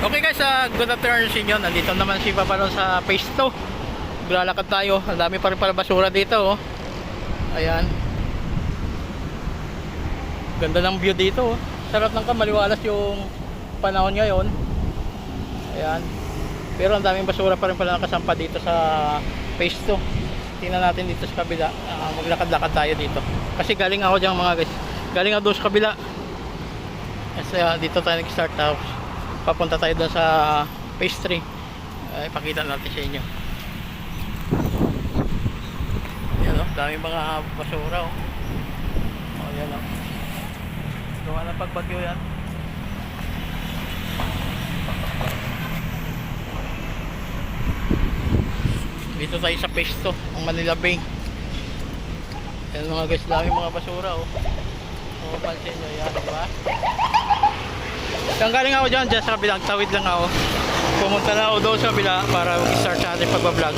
Okay guys, uh, good afternoon sa. Nandito naman si Papa Ron sa phase 2. Maglalakad tayo. Ang dami pa rin pala basura dito. Oh. Ayan. Ganda ng view dito. Oh. Sarap ng kamaliwalas yung panahon ngayon. Ayan. Pero ang daming basura pa rin pala nakasampa dito sa phase 2. Tingnan natin dito sa kabila. Ah, maglakad-lakad tayo dito. Kasi galing ako dyan mga guys. Galing ako doon sa kabila. Kasi ah, dito tayo nag-start tapos papunta tayo doon sa 3 uh, ipakita natin sa inyo. Yan o, daming mga basura o oh. oh, yan o gawa ng pagbagyo yan. Dito tayo sa 2 ang Manila Bay. Yan mga guys, daming mga basura o oh. oh, pansin nyo yan, diba? Saan galing ako dyan? Dyan sa kabilang tawid lang ako. Pumunta na ako doon sa kabila para start sa ating pagbablog.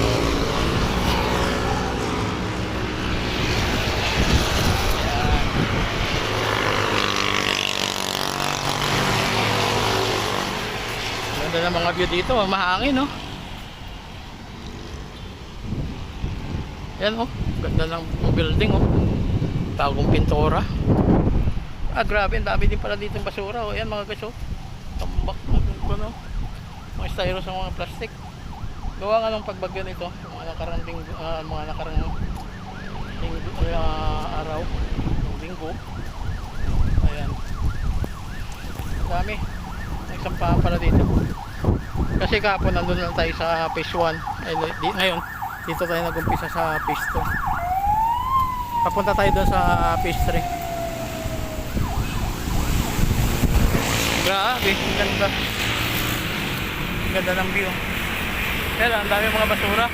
Ganda ng mga view dito. Mahangin, no? Yan, oh. Ganda ng building, oh. Bagong pintura. Ah, grabe, ang dami din pala dito ng basura. O, yan mga guys, oh. Tambak na ano. Mga styro sa mga plastic. Gawa nga ng pagbagyo nito. Mga nakarang linggo, ah, mga nakarang linggo, ah, araw. Linggo. Ayan. Ang dami. Nagsampahan pala dito. Kasi kahapon nandun lang tayo sa phase 1. Ay, di, ngayon, dito tayo nag-umpisa sa phase 2. Papunta tayo doon sa phase 3. Grabe, ang ganda. Ganda ng view. Pero ang dami mga basura.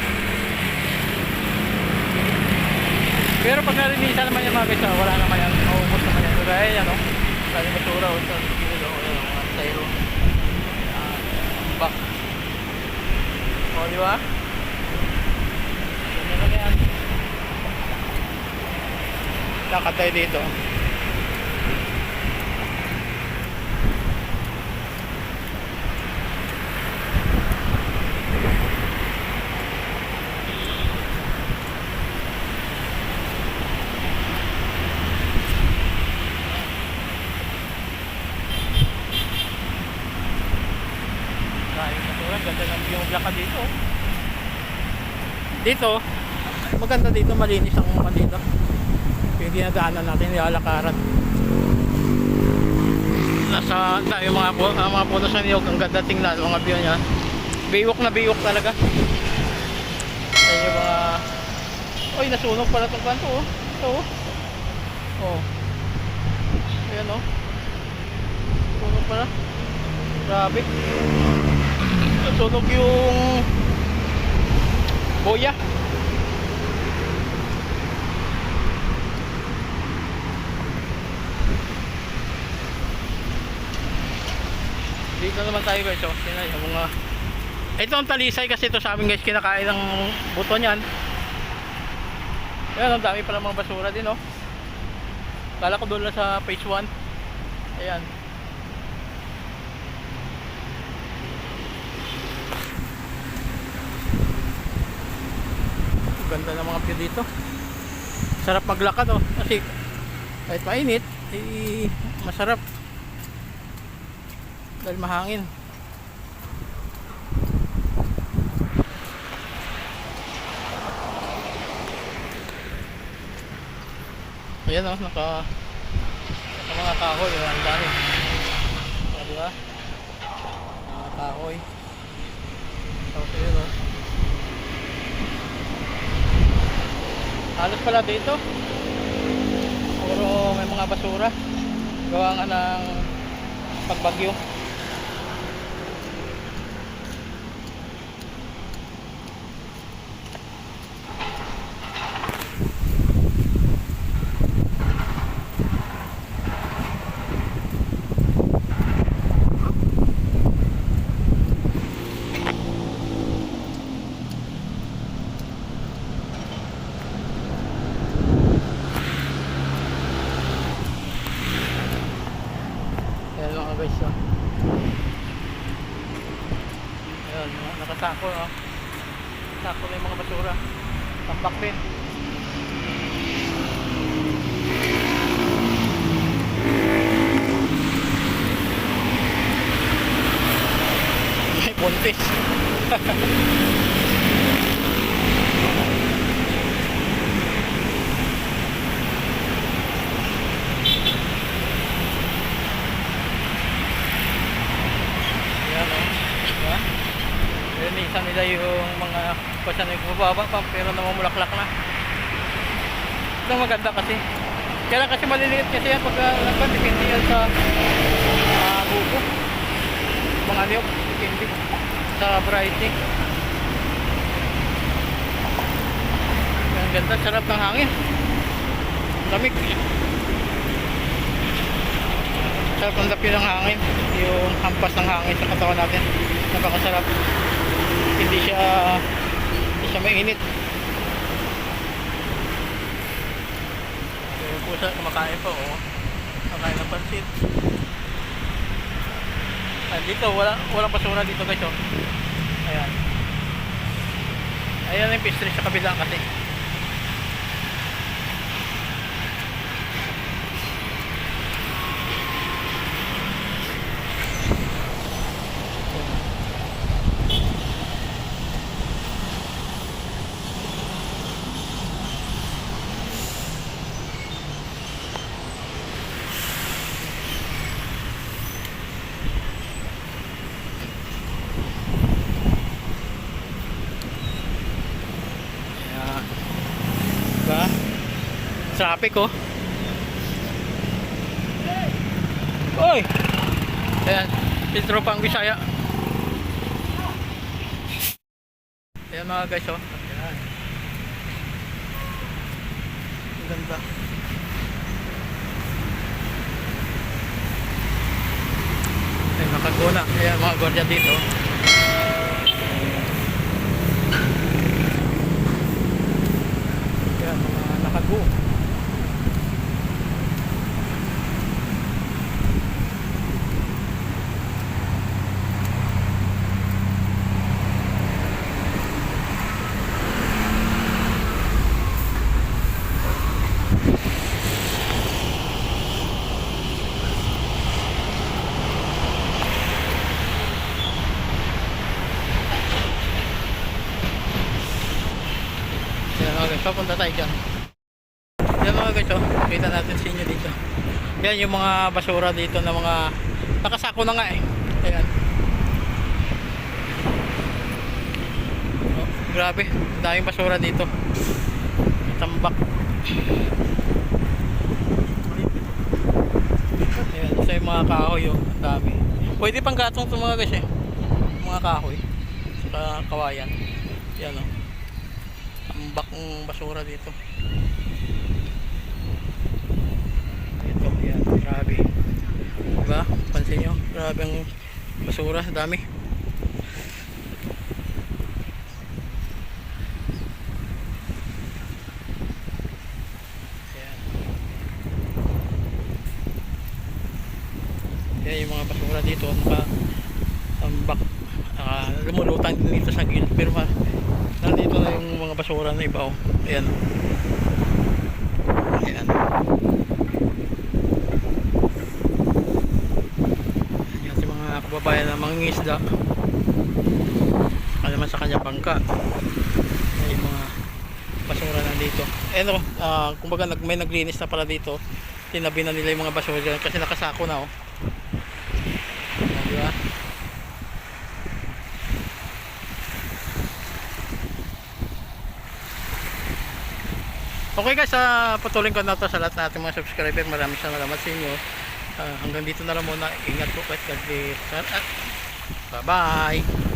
Pero pag narinisan naman yung mga guys, wala naman yan. Maubos naman yan. Pero ay, ano, dami basura. O, sa gilid, o, ayan, mga. Ah, back. O, di ba? Ganyan lang yan. Lakad tayo dito. Ganda ng yung lakad dito. Dito, maganda dito, malinis ang mga dito. Yung dinadaanan natin, nilalakaran. Nasa, na, yung mga, ah, mga puno sa niyog, ang ganda tingnan, mga view niya. Biwok na biwok talaga. Ayun yung mga, oy, nasunog pala itong kanto, oh. Ito, oh. Oh. Ayan, oh. Sunog pala. Grabe. Nasunog yung boya. Dito naman tayo guys, oh. Tingnan yung mga ito ang talisay kasi ito sa amin guys kinakain ng buto niyan. Ayan, ang dami pala mga basura din oh. Kala ko doon sa page 1. Ayan. Ganda ng mga view dito. Sarap maglakad oh. Kasi kahit mainit, eh, masarap. Dahil mahangin. Ayan oh, naka naka mga kahoy, oh, ang dami. Oh, di ba? Mga kahoy. Halos pala dito. Puro may mga basura. Gawa nga ng pagbagyo. Ayan mga guys. Oh. Mga nakasako, no? Sako na yung mga basura. Tambak din. May buntis. Yan, no? Diba? Linisan nila yung mga basta na bumaba pa pero namumulaklak na. Ito ang maganda kasi. Kaya kasi maliliit kasi yan pagka uh, depende yan sa uh, buko. Mga niyog, depende sa variety. Ang ganda, sarap ng hangin. Lamig. Sarap ng dapyo ng hangin. Yung hampas ng hangin sa katawan natin. Napakasarap. Hindi siya hindi siya mainit. Yung pusa kumakain pa oh. Kumakain ng pansit. Ah, dito wala walang basura dito guys oh. Ayan. Ayan yung pastry sa kabila kasi. Ayan. Diba? Traffic oh. Oy! Ayan, filtro pang Bisaya. Ayan mga guys oh. Ayan. Ang ganda. Ayan, nakaguna. Ayan mga gwardiya dito. Ayan, mga nakago. Yan mga guys, papunta tayo dyan. Yan mga guys, oh. kita natin sa inyo dito. Yan yung mga basura dito na mga nakasako na nga eh. Ayan. Oh, grabe, daming basura dito. Tambak. Ayan, isa yung mga kahoy oh. Dami. Pwede pang gatong itong mga guys eh. Mga kahoy. Sa kawayan. Yan oh tambak ng basura dito. Ito yan. Grabe. Diba? Pansin nyo? Grabe ang basura. Dami. Yan yan yung mga basura dito. Naka tambak uh, lumulutang din dito sa gilid pero nandito na yung mga basura na iba oh. ayan. Ayan. Ayan si mga kababayan na mangingisda ano naman sa kanya bangka. Yung mga basura nandito ayan oh, uh, kumbaga may naglinis na pala dito. Tinabi na nila yung mga basura dyan kasi nakasako na oh Ayan, di ba? Okay guys, uh, patuloy ko na to sa lahat natin mga subscriber. Maraming salamat sa inyo. Ah, hanggang dito na lang muna. Ingat po kahit God bless. At bye bye.